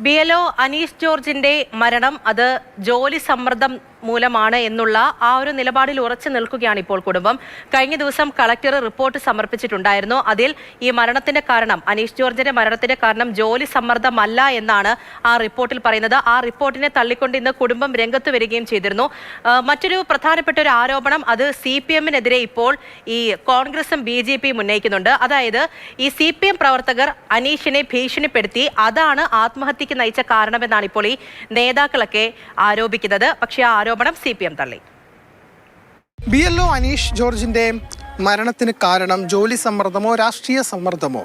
B L O Aneesh ജോർജിന്റെ മരണം അത് ജോലി സമ്മർദ്ദം മൂലമാണ് എന്നുള്ള ആ ഒരു നിലപാടിൽ ഉറച്ചു നിൽക്കുകയാണ് ഇപ്പോൾ കുടുംബം. കഴിഞ്ഞ ദിവസം കളക്ടർ റിപ്പോർട്ട് സമർപ്പിച്ചിട്ടുണ്ടായിരുന്നു. അതിൽ ഈ മരണത്തിന്റെ കാരണം അനീഷ് ജോർജിന്റെ മരണത്തിന്റെ കാരണം ജോലി സമ്മർദ്ദമല്ല എന്നാണ് ആ റിപ്പോർട്ടിൽ പറയുന്നത്. ആ റിപ്പോർട്ടിനെ തള്ളിക്കൊണ്ട് ഇന്ന് കുടുംബം രംഗത്ത് വരികയും ചെയ്തിരുന്നു. മറ്റൊരു പ്രധാനപ്പെട്ട ഒരു ആരോപണം അത് സി പി എമ്മിനെതിരെ ഇപ്പോൾ ഈ കോൺഗ്രസും ബി ജെ പിയും ഉന്നയിക്കുന്നുണ്ട്. അതായത് ഈ സി പി എം പ്രവർത്തകർ അനീഷിനെ ഭീഷണിപ്പെടുത്തി അതാണ് ആത്മഹത്യക്ക് നയിച്ച കാരണമെന്നാണ് ഇപ്പോൾ ഈ നേതാക്കളൊക്കെ ആരോപിക്കുന്നത്. പക്ഷേ ആ ആരോപണം സി പി എം തള്ളി. ബി എൽ ഒ അനീഷ് ജോർജിന്റെ മരണത്തിന് കാരണം ജോലി സമ്മർദ്ദമോ രാഷ്ട്രീയ സമ്മർദ്ദമോ?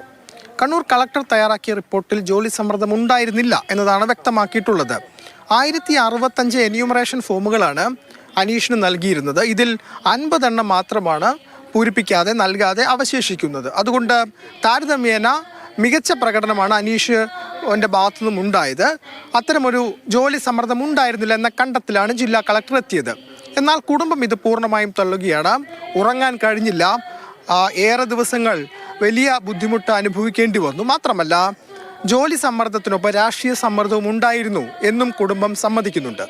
കണ്ണൂർ കളക്ടർ തയ്യാറാക്കിയ റിപ്പോർട്ടിൽ ജോലി സമ്മർദ്ദം ഉണ്ടായിരുന്നില്ല എന്നതാണ് വ്യക്തമാക്കിയിട്ടുള്ളത്. ആയിരത്തി അറുപത്തഞ്ച് എന്യൂമറേഷൻ ഫോമുകളാണ് അനീഷിന് നൽകിയിരുന്നത്. ഇതിൽ അൻപതെണ്ണം മാത്രമാണ് പൂരിപ്പിക്കാതെ നൽകാതെ അവശേഷിക്കുന്നത്. അതുകൊണ്ട് താരതമ്യേന മികച്ച പ്രകടനമാണ് അനീഷ് എന്റെ ഭാഗത്തു നിന്നും ഉണ്ടായത്. അത്തരമൊരു ജോലി സമ്മർദ്ദം ഉണ്ടായിരുന്നില്ല എന്ന കണ്ടെത്തലാണ് ജില്ലാ കളക്ടർ എത്തിയത്. എന്നാൽ കുടുംബം ഇത് പൂർണമായും തള്ളുകയാണ്. ഉറങ്ങാൻ കഴിഞ്ഞില്ല. ഏറെ ദിവസങ്ങൾ വലിയ ബുദ്ധിമുട്ട് അനുഭവിക്കേണ്ടി വന്നു. മാത്രമല്ല ജോലി സമ്മർദ്ദത്തിനൊപ്പം രാഷ്ട്രീയ സമ്മർദ്ദവും ഉണ്ടായിരുന്നു എന്നും കുടുംബം സമ്മതിക്കുന്നുണ്ട്.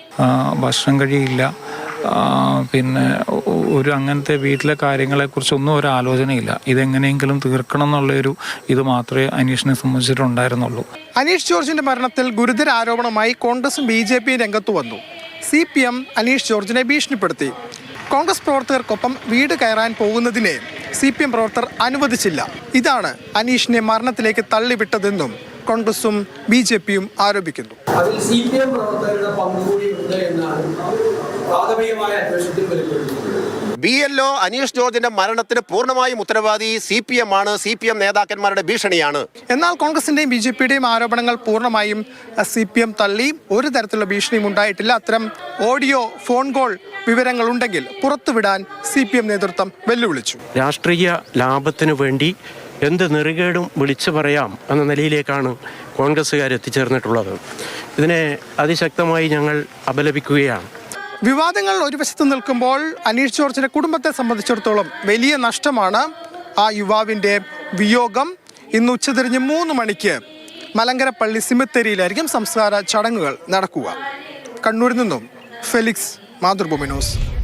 ഭക്ഷണം കഴിയില്ല. പിന്നെ ഒരു അങ്ങനത്തെ വീട്ടിലെ കാര്യങ്ങളെക്കുറിച്ചൊന്നും ഒരു ആലോചനയില്ല. ഇതെങ്ങനെയെങ്കിലും തീർക്കണം എന്നുള്ളൊരു ഇത് മാത്രമേ അനീഷിനെ സംബന്ധിച്ചിട്ടുണ്ടായിരുന്നുള്ളൂ. അനീഷ് ജോർജിന്റെ മരണത്തിൽ ഗുരുതര ആരോപണമായി കോൺഗ്രസും ബി ജെ പിയും രംഗത്തു വന്നു. സി പി എം അനീഷ് ജോർജിനെ ഭീഷണിപ്പെടുത്തി. കോൺഗ്രസ് പ്രവർത്തകർക്കൊപ്പം വീട് കയറാൻ പോകുന്നതിനെ സി പി എം പ്രവർത്തകർ അനുവദിച്ചില്ല. ഇതാണ് അനീഷിനെ മരണത്തിലേക്ക് തള്ളിവിട്ടതെന്നും കോൺഗ്രസും ബി ജെ പിയും ആരോപിക്കുന്നു. അതിൽ സി പി എം പ്രവർത്തകരുടെ പങ്കുകൂടി ഉണ്ട് എന്നാണ് പ്രാഥമികമായ അന്വേഷണത്തിൽ വെളിപ്പെടുത്തുന്നത് ബി എൽ ഒ അനീഷ് ജോർജിന്റെ മരണത്തിന് പൂർണമായും ഉത്തരവാദി സി പി എം ആണ്. സി പി എം നേതാക്കന്മാരുടെ ഭീഷണിയാണ്. എന്നാൽ കോൺഗ്രസിന്റെയും ബി ജെ പിയുടെയും ആരോപണങ്ങൾ പൂർണമായും സി പി എം തള്ളി. ഒരു തരത്തിലുള്ള ഭീഷണിയും ഉണ്ടായിട്ടില്ല. അത്തരം ഓഡിയോ ഫോൺ കോൾ വിവരങ്ങൾ ഉണ്ടെങ്കിൽ പുറത്തുവിടാൻ സി പി എം നേതൃത്വം വെല്ലുവിളിച്ചു. രാഷ്ട്രീയ ലാഭത്തിനു വേണ്ടി എന്ത് നെറികേടും വിളിച്ചു പറയാം എന്ന നിലയിലേക്കാണ് കോൺഗ്രസ്സുകാർ എത്തിച്ചേർന്നിട്ടുള്ളത്. ഇതിനെ അതിശക്തമായി ഞങ്ങൾ അപലപിക്കുകയാണ്. വിവാദങ്ങൾ ഒരു വശത്ത് നിൽക്കുമ്പോൾ അനീഷ് ജോർജിന്റെ കുടുംബത്തെ സംബന്ധിച്ചിടത്തോളം വലിയ നഷ്ടമാണ് ആ യുവാവിന്റെ വിയോഗം. ഇന്ന് ഉച്ചതിരിഞ്ഞ് മൂന്ന് മണിക്ക് മലങ്കര പള്ളി സിമിത്തേരിയിലായിരിക്കും സംസ്കാര ചടങ്ങുകൾ നടക്കുക. കണ്ണൂരിൽ നിന്നും ഫെലിക്സ് മാതൃഭൂമി ന്യൂസ്.